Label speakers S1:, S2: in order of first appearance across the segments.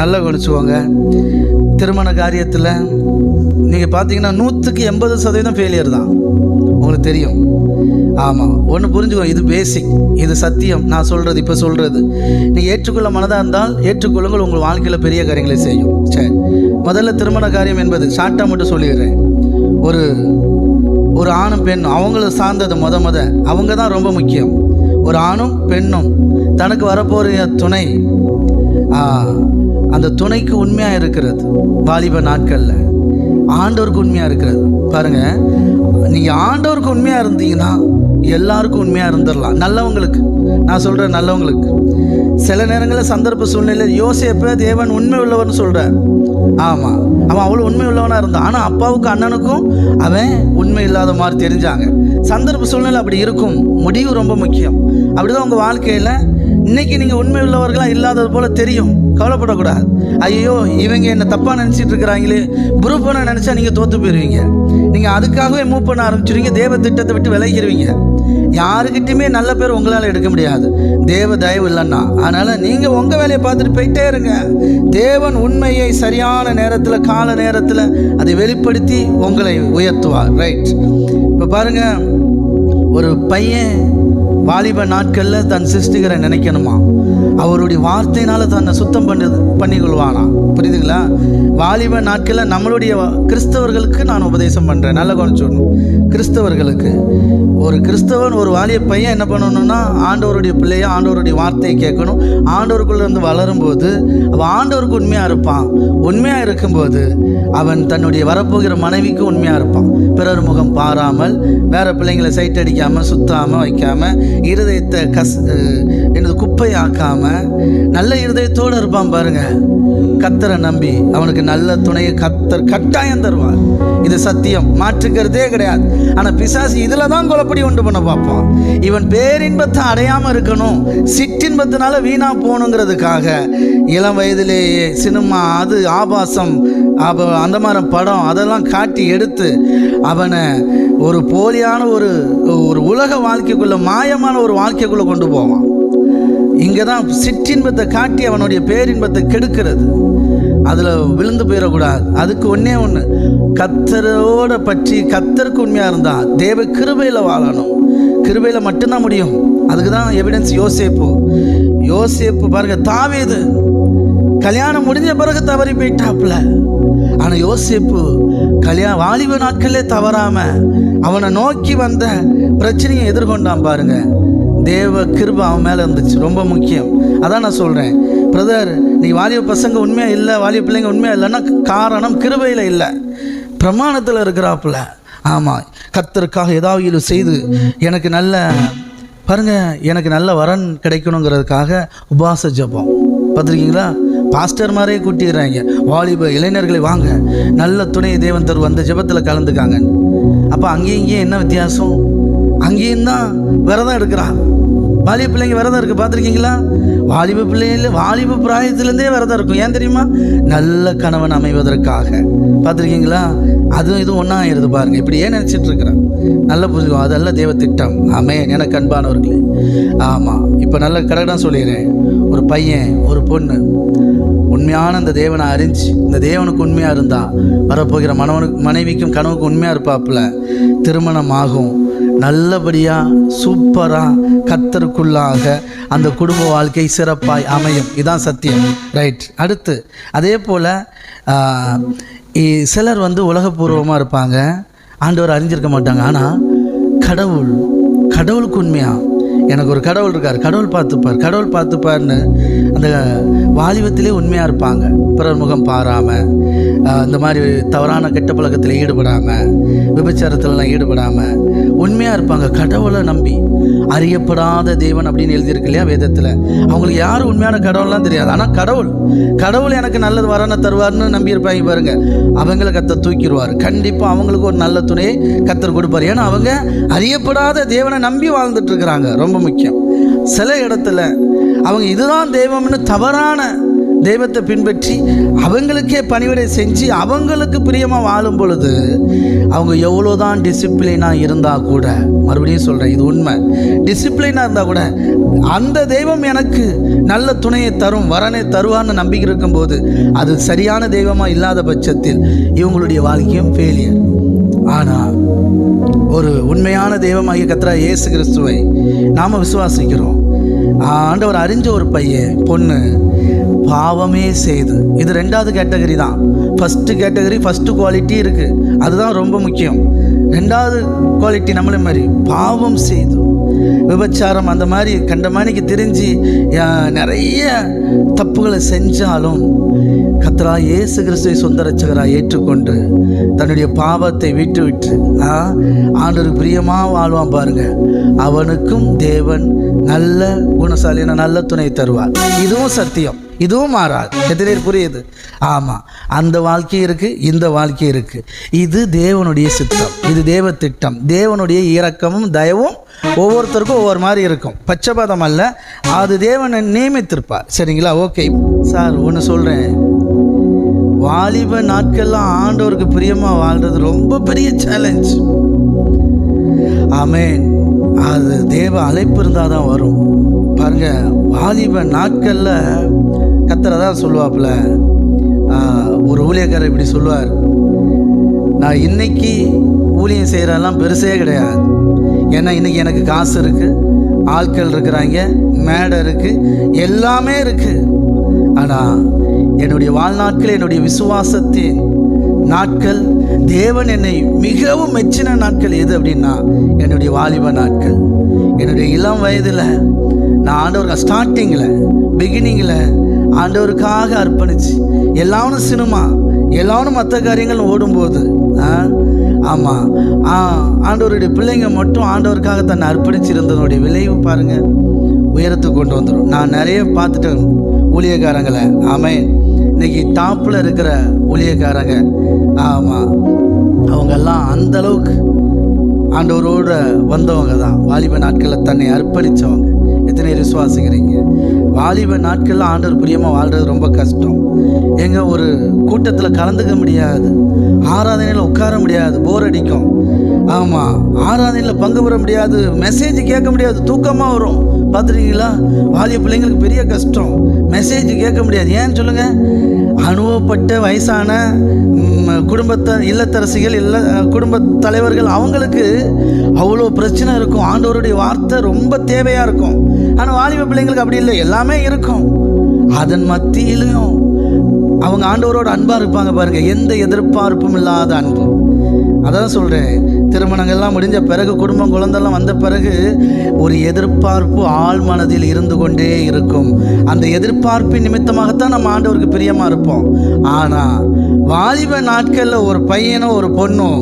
S1: நல்லா கவனிச்சுக்கோங்க. திருமண காரியத்தில் நீங்கள் பார்த்தீங்கன்னா நூற்றுக்கு எண்பது சதவீதம் ஃபெயிலியர் தான். உங்களுக்கு தெரியும். ஆமாம் ஒன்று புரிஞ்சுக்கோ இது பேசிக் இது சத்தியம். நான் சொல்கிறது இப்போ சொல்கிறது நீங்கள் ஏற்றுக்கொள்ள மனதாக இருந்தால் ஏற்றுக்கொள்ளுங்கள். உங்கள் வாழ்க்கையில் பெரிய காரியங்களை செய்யும். சரி. முதல்ல திருமண காரியம் என்பது ஷார்ட்டாக மட்டும் சொல்லிடுறேன். ஒரு ஒரு ஆணும் பெண்ணும் அவங்கள சார்ந்தது முத முத. அவங்க தான் ரொம்ப முக்கியம். ஒரு ஆணும் பெண்ணும். தனக்கு வரப்போகிற துணை. ஆ, அந்த துணைக்கு உண்மையாக இருக்கிறது. வாலிப நாட்களில். ஆண்டவருக்கு உண்மையாக இருக்கிறது. பாருங்கள் நீங்கள் ஆண்டவருக்கு உண்மையாக இருந்தீங்கன்னா எல்லாருக்கும் உண்மையாக இருந்துடலாம். நல்லவங்களுக்கு. நான் சொல்கிறேன் நல்லவங்களுக்கு. சில நேரங்களில் சந்தர்ப்ப சூழ்நிலையில் யோசிப்ப தேவன் உண்மை உள்ளவன் சொல்கிறார் ஆமாம் அவன் அவ்வளோ உண்மை உள்ளவனாக இருந்தான். ஆனால் அப்பாவுக்கு அண்ணனுக்கும் அவன் உண்மை இல்லாத மாதிரி தெரிஞ்சாங்க. சந்தர்ப்ப சூழ்நிலை அப்படி இருக்கும். முடிவு ரொம்ப முக்கியம். அப்படிதான் உங்கள் வாழ்க்கையில் இன்றைக்கி நீங்கள் உண்மை உள்ளவர்களாக இல்லாதது போல் தெரியும். கவலைப்படக்கூடாது. ஐயோ இவங்க என்ன தப்பாக நினச்சிட்டு இருக்கிறாங்களே. குரூப் பண்ண நினச்சா நீங்கள் தோற்று போயிடுவீங்க நீங்கள் அதுக்காகவே மூவ் பண்ண ஆரம்பிச்சிருவீங்க. தேவ திட்டத்தை விட்டு விலகிடுவீங்க யாருக்கிட்டையுமே நல்ல பேர் உங்களால் எடுக்க முடியாது. தேவ தயவு இல்லைன்னா. அதனால் நீங்கள் உங்கள் வேலையை பார்த்துட்டு போயிட்டே இருங்க. தேவன் உண்மையை சரியான நேரத்தில் கால நேரத்தில் அதை வெளிப்படுத்தி உங்களை உயர்த்துவார். ரைட் இப்போ பாருங்கள் ஒரு பையன் வாலிப நாட்களில் தன் சிருஷ்டிகரை நினைக்கணுமா? அவருடைய வார்த்தையினால தன்னை சுத்தம் பண்ணி பண்ணிக்கொள்வானா? புரியுதுங்களா? வாலிப நாட்களில் நம்மளுடைய கிறிஸ்தவர்களுக்கு நான் உபதேசம் பண்ணுறேன் நல்ல கொஞ்சம் கிறிஸ்தவர்களுக்கு. ஒரு கிறிஸ்தவன் ஒரு வாலிய பையன் என்ன பண்ணணும்னா ஆண்டவருடைய பிள்ளைய ஆண்டவருடைய வார்த்தையை கேட்கணும். ஆண்டவருக்குள்ள இருந்து வளரும்போது அவன் ஆண்டவருக்கு உண்மையாக இருப்பான். உண்மையாக இருக்கும்போது அவன் தன்னுடைய வரப்போகிற மனைவிக்கு உண்மையாக இருப்பான். பிறர் முகம் பாராமல் வேற பிள்ளைங்களை சைட் அடிக்காமல் சுத்தாமல் வைக்காமல் இருதயத்தை கஸ் எனது என்னது ஆக்காமல் நல்ல இருதயத்தோடு இருப்பான் பாருங்கள் கத்தரை நம்பி அவனுக்கு நல்ல துணையை கத்தர் கட்டாயம் தருவார். இது சத்தியம். மாற்றுக்கிறதே கிடையாது. ஆனால் பிசாசு இதில் தான் குழப்பம் அப்படி உண்டு பண்ண பார்ப்பான் இவன் பேரின்பத்தை அடையாமல் இருக்கணும் சிற்றின்பத்தினால வீணாக போகணுங்கிறதுக்காக. இளம் வயதிலேயே சினிமா அது ஆபாசம் அப்போ அந்த மாதிரி படம் அதெல்லாம் காட்டி எடுத்து அவனை ஒரு போலியான ஒரு ஒரு உலக வாழ்க்கைக்குள்ளே மாயமான ஒரு வாழ்க்கைக்குள்ளே கொண்டு போவான். இங்கே தான் சிற்றின்பத்தை காட்டி அவனுடைய பேரின்பத்தை கெடுக்கிறது. அதில் விழுந்து போயிடக்கூடாது அதுக்கு ஒன்றே ஒன்று கத்தரோட பற்றி கத்தருக்கு உண்மையாக இருந்தால் தேவ கிருபையில் வாழணும். கிருபையில் மட்டும்தான் முடியும். அதுக்கு தான் எவிடன்ஸ் யோசேப்பு. யோசேப்பு பாருங்க தாவீது கல்யாணம் முடிஞ்ச பிறகு தவறி போயிட்டாப்புல. ஆனால் யோசிப்பு கல்யாணம் வாலிப நாட்களே தவறாம அவனை நோக்கி வந்த பிரச்சனையை எதிர்கொண்டான் பாருங்க. தேவ கிருபை அவன் மேலே இருந்துச்சு. ரொம்ப முக்கியம். அதான் நான் சொல்கிறேன் பிரதர் நீ வாலிப பசங்க உண்மையாக இல்லை வாலிப பிள்ளைங்க உண்மையாக இல்லைன்னா காரணம் கிருபையில் இல்லை. பிரமாணத்தில் இருக்கிறாப்புல. ஆமாம் கத்தருக்காக ஏதாவது செய்து எனக்கு நல்ல பாருங்க எனக்கு நல்ல வரன் கிடைக்கணுங்கிறதுக்காக உபாச ஜெபம். பார்த்துருக்கீங்களா? பாஸ்டர் மாதிரியே கூட்டிடுறாங்க. வாலிப இளைஞர்களை வாங்க. நல்ல துணை தேவன் தருவ அந்த ஜெபத்தில் கலந்துக்காங்க. அப்போ அங்கேயும் இங்கேயும் என்ன வித்தியாசம்? அங்கேயும் தான் விரதம் எடுக்கிறான் வாலிய பிள்ளைங்க விரதம் இருக்குது பார்த்துருக்கீங்களா? வாலிப பிள்ளைங்கள வாலிப பிராயத்திலேருந்தே வரதான் இருக்கும். ஏன் தெரியுமா? நல்ல கணவன் அமைவதற்காக. பார்த்துருக்கீங்களா? அதுவும் இதுவும் ஒன்றா ஆயிடுது பாருங்க. இப்படி ஏன் நினச்சிட்டு நல்ல புரிஞ்சுக்கோ அதெல்லாம் தேவ திட்டம். ஆமென். எனக்கு அன்பானவர்களே. ஆமாம் இப்போ நல்ல கடகடம் சொல்லிடுறேன். ஒரு பையன் ஒரு பொண்ணு. உண்மையான இந்த தேவனை அறிஞ்சு இந்த தேவனுக்கு உண்மையாக இருந்தால் வரப்போகிற மனவனுக்கு மனைவிக்கும் கனவுக்கும் உண்மையாக இருப்பாப்புல. திருமணம் ஆகும். நல்லபடியாக சூப்பராக கத்தருக்குள்ளாக அந்த குடும்ப வாழ்க்கை சிறப்பாய் அமையும். இதான் சத்தியம். ரைட் அடுத்து அதே போல் சிலர் வந்து உலகபூர்வமாக இருப்பாங்க. ஆண்டவர் அறிஞ்சிருக்க மாட்டாங்க. ஆனால் கடவுள் கடவுளுக்கு உண்மையாக எனக்கு ஒரு கடவுள் இருக்கார். கடவுள் பார்த்துப்பார். கடவுள் பார்த்துப்பார்னு அந்த வாலிபத்திலே உண்மையாக இருப்பாங்க. பிறர் முகம் பாராமல் இந்த மாதிரி தவறான கெட்ட பழக்கத்தில் ஈடுபடாமல் விபச்சாரத்திலலாம் ஈடுபடாமல் உண்மையாக இருப்பாங்க கடவுளை நம்பி. அறியப்படாத தேவன் அப்படின்னு எழுதியிருக்கு இல்லையா வேதத்தில். அவங்களுக்கு யாரும் உண்மையான கடவுள்லாம் தெரியாது. ஆனால் கடவுள் கடவுள் எனக்கு நல்லது வரன தருவார்னு நம்பியிருப்பாங்க பாருங்க. அவங்கள கத்த தூக்கிடுவார். கண்டிப்பாக அவங்களுக்கு ஒரு நல்ல துணையை கத்தர் கொடுப்பார். ஏன்னா அவங்க அறியப்படாத தேவனை நம்பி வாழ்ந்துட்டு இருக்கிறாங்க. ரொம்ப முக்கியம். சில இடத்துல அவங்க இதுதான் தெய்வம்னு தவறான தெய்வத்தை பின்பற்றி அவங்களுக்கே பணிவிடை செஞ்சு அவங்களுக்கு பிரியமாக வாழும் பொழுது அவங்க எவ்வளோதான் டிசிப்ளினாக இருந்தால் கூட மறுபடியும் சொல்கிறேன் இது உண்மை. டிசிப்ளினாக இருந்தால் கூட அந்த தெய்வம் எனக்கு நல்ல துணையை தரும் வரனை தருவான்னு நம்பிக்கை இருக்கும்போது அது சரியான தெய்வமாக இல்லாத பட்சத்தில் இவங்களுடைய வாழ்க்கையும் ஃபெயிலியர் ஆனால் ஒரு உண்மையான தெய்வமாகிய கத்ரா இயேசு கிறிஸ்துவை நாம் விசுவாசிக்கிறோம். ஆண்டவர் அறிஞ்ச ஒரு பையன் பொண்ணு பாவமே செய்து. இது ரெண்டாவது கேட்டகரி தான். ஃபஸ்ட்டு கேட்டகரி ஃபஸ்ட்டு குவாலிட்டி இருக்குது அதுதான் ரொம்ப முக்கியம். ரெண்டாவது குவாலிட்டி நம்மளே மாதிரி பாவம் செய்து. விபச்சாரம் அந்த மாதிரி கண்டமானிக்கு தெரிஞ்சு நிறைய தப்புகளை செஞ்சாலும் கத்ரா இயேசு கிறிஸ்துவை சொந்த ரட்சகராக ஏற்றுக்கொண்டு தன்னுடைய பாவத்தை விட்டு விட்டு ஆ, ஆண்டவருக்கு பிரியமாக வாழ்வான் பாருங்க. அவனுக்கும் தேவன் நல்ல குணசாலியான நல்ல துணை தருவார். இதுவும் சத்தியம் இதுவும் மாறாது எத்தனை பேர் புரியுது? ஆமாம் அந்த வாழ்க்கை இருக்குது இந்த வாழ்க்கை இருக்குது இது தேவனுடைய சித்தம் இது தேவ திட்டம். தேவனுடைய இரக்கமும் தயவும் ஒவ்வொருத்தருக்கும் ஒவ்வொரு மாதிரி இருக்கும். பச்சபாதம் அல்ல. அது தேவனை நியமித்திருப்பார். சரிங்களா? ஓகே. சார் ஒன்று சொல்கிறேன் வாலிப நாட்கள்லாம் ஆண்டவருக்கு பிரியமாக வாழ்றது ரொம்ப பெரிய சேலஞ்ச் ஆமேன் அது தேவ அழைப்பு இருந்தால் தான் வரும். பாருங்க வாலிப நாட்களில் கத்தரை தான் சொல்லுவாப்புல. ஒரு ஊழியக்காரர் இப்படி சொல்லுவார். நான் இன்னைக்கு ஊழியம் செய்கிறதெல்லாம் பெருசே கிடையாது. ஏன்னா இன்னைக்கு எனக்கு காசு இருக்குது ஆட்கள் இருக்கிறாங்க மேடை இருக்குது எல்லாமே இருக்குது ஆனால் என்னுடைய வாழ்நாட்கள் என்னுடைய விசுவாசத்தின் நாட்கள் தேவன் என்னை மிகவும் மெச்சின நாட்கள் எது அப்படின்னா என்னுடைய வாலிப நாட்கள். என்னுடைய இளம் வயதில் நான் ஆண்டவருக்கு ஸ்டார்டிங்கில் பிகினிங்கில் ஆண்டவருக்காக அர்ப்பணிச்சு எல்லாரும் சினிமா எல்லாரும் மற்ற காரியங்கள் ஓடும்போது ஆ ஆமாம் ஆ ஆண்டவருடைய பிள்ளைங்க மட்டும் ஆண்டவருக்காக தன்னை அர்ப்பணிச்சிருந்ததனுடைய விளைவு பாருங்கள் உயரத்துக்கு கொண்டு வந்துடும் நான் நிறைய பார்த்துட்டேன் ஊழியக்காரங்களை. ஆமென். இன்னைக்கு டாப்பில் இருக்கிற ஊழியக்காரங்க. ஆமாம் அவங்கெல்லாம் அந்த அளவுக்கு ஆண்டவரோட வந்தவங்க தான். வாலிப நாட்களில் தன்னை அர்ப்பணித்தவங்க எத்தனை விசுவாசிக்கிறீங்க? வாலிப நாட்களில் ஆண்டவர் பிரியமாக வாழ்கிறது ரொம்ப கஷ்டம். எங்கே ஒரு கூட்டத்தில் கலந்துக்க முடியாது. ஆராதனையில் உட்கார முடியாது போர் அடிக்கும். ஆமாம் ஆராதனையில் பங்கு பெற முடியாது மெசேஜ் கேட்க முடியாது தூக்கமாக வரும். பார்த்துருக்கீங்களா? வாலிய பிள்ளைங்களுக்கு பெரிய கஷ்டம். மெசேஜ் கேட்க முடியாது. ஏன்னு சொல்லுங்கள் அனுபவப்பட்ட வயசான குடும்பத்தை இல்லத்தரசிகள் இல்ல குடும்ப தலைவர்கள் அவங்களுக்கு அவ்வளோ பிரச்சனை இருக்கும். ஆண்டவருடைய வார்த்தை ரொம்ப தேவையாக இருக்கும். ஆனால் வாலிப பிள்ளைங்களுக்கு அப்படி இல்லை. எல்லாமே இருக்கும். அதன் மத்தியிலையும் அவங்க ஆண்டவரோட அன்பாக இருப்பாங்க பாருங்க. எந்த எதிர்பார்ப்பும் இல்லாத அன்பு. அதான் சொல்கிறேன் திருமணங்கள்லாம் முடிஞ்ச பிறகு குடும்பம் குழந்தெல்லாம் வந்த பிறகு ஒரு எதிர்பார்ப்பு ஆள் மனதில் இருந்து கொண்டே இருக்கும். அந்த எதிர்பார்ப்பின் நிமித்தமாகத்தான் நம்ம ஆண்டவருக்கு பிரியமாக இருப்போம். ஆனால் வாலிப நாட்களில் ஒரு பையனோ ஒரு பொண்ணும்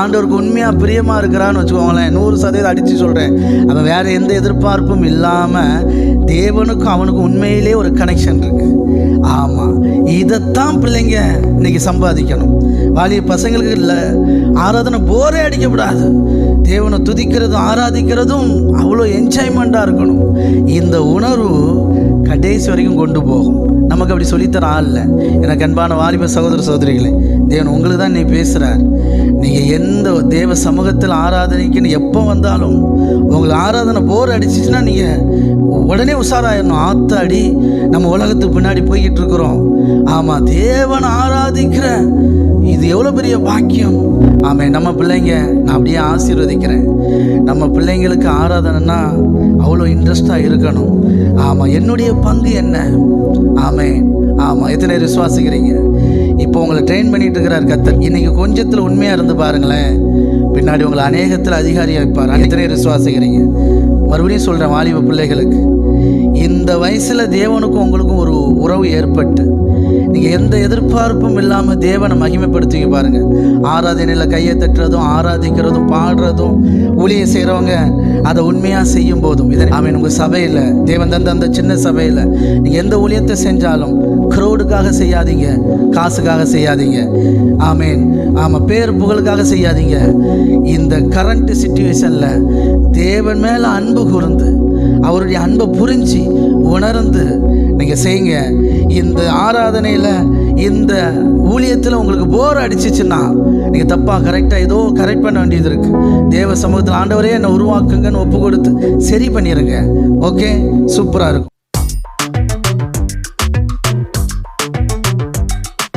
S1: ஆண்டவருக்கு உண்மையாக பிரியமாக இருக்கிறான்னு வச்சுக்கோங்களேன். நூறு சதவீதம் அடித்து சொல்கிறேன் அவன் வேறு எந்த எதிர்பார்ப்பும் இல்லாமல் தேவனுக்கும் அவனுக்கும் உண்மையிலே ஒரு கனெக்ஷன் இருக்குது ஆமாம் இதைத்தான் பிள்ளைங்க இன்னைக்கு சம்பாதிக்கணும். வாலிய பசங்களுக்கு இல்லை. ஆராதனை போரே அடிக்கப்படாது. தேவனை துதிக்கிறதும் ஆராதிக்கிறதும் அவ்வளோ என்ஜாய்மெண்ட்டாக இருக்கணும். இந்த உணர்வு கடைசி வரைக்கும் கொண்டு போகும். நமக்கு அப்படி சொல்லித்தர ஆள் இல்லை. எனக்கு அன்பான வாலிப சகோதர சகோதரிகளே தேவன் உங்களுக்கு தான் நீ பேசுகிறார் நீங்கள் எந்த தேவ சமூகத்தில் ஆராதனைக்குன்னு எப்போ வந்தாலும் உங்களுக்கு ஆராதனை போர் அடிச்சிச்சுன்னா நீங்கள் உடனே உஷாராயிடணும் ஆத்தாடி நம்ம உலகத்துக்கு பின்னாடி போய்கிட்டு இருக்கிறோம் ஆமாம் தேவன் ஆராதிக்கிற இது எவ்வளோ பெரிய பாக்கியம். ஆமே நம்ம பிள்ளைங்க நான் அப்படியே ஆசீர்வதிக்கிறேன். நம்ம பிள்ளைங்களுக்கு ஆராதனைன்னா அவ்வளோ இன்ட்ரெஸ்டாக இருக்கணும். ஆமாம் என்னுடைய பங்கு என்ன? ஆமே ஆமாம் எத்தனை விசுவாசிக்கிறீங்க? இப்போ உங்களை ட்ரெயின் பண்ணிட்டு இருக்கிறார் கத்தர். இன்னைக்கு கொஞ்சத்தில் உண்மையாக இருந்து பாருங்களேன். பின்னாடி உங்களை அநேகத்தில் அதிகாரியாக வைப்பார். எத்தனை விசுவாசிக்கிறீங்க. மறுபடியும் சொல்கிறேன் வாலிப பிள்ளைகளுக்கு. இந்த வயசில் தேவனுக்கும் உங்களுக்கும் ஒரு உறவு ஏற்பட்டு நீங்கள் எந்த எதிர்பார்ப்பும் இல்லாமல் தேவனை மகிமைப்படுத்திங்க பாருங்கள் ஆராதனையில் கையை தட்டுறதும் ஆராதிக்கிறதும் பாடுறதும் ஊழியம் செய்கிறவங்க அதை உண்மையாக செய்யும் போதும் இதை அவன் உங்கள் சபையில் தேவன் தந்த அந்த சின்ன சபையில் நீங்கள் எந்த ஊழியத்தை செஞ்சாலும் க்ரௌடுக்காக செய்யாதீங்க காசுக்காக செய்யாதீங்க. ஆமேன். ஆமாம் பேர் புகழுக்காக செய்யாதீங்க. இந்த கரண்ட் சுச்சுவேஷனில் தேவன் மேலே அன்பு கூர்ந்து அவருடைய அன்பை புரிஞ்சு உணர்ந்து நீங்கள் செய்யுங்க. இந்த ஆராதனையில் இந்த ஊழியத்தில் உங்களுக்கு போர் அடிச்சிச்சுன்னா நீங்கள் தப்பாக கரெக்டாக ஏதோ கரெக்ட் பண்ண வேண்டியது இருக்குது தேவ சமூகத்தில் ஆண்டவரே என்னை உருவாக்குங்கன்னு ஒப்பு கொடுத்து சரி பண்ணிடுங்க ஓகே சூப்பராக இருக்கும்.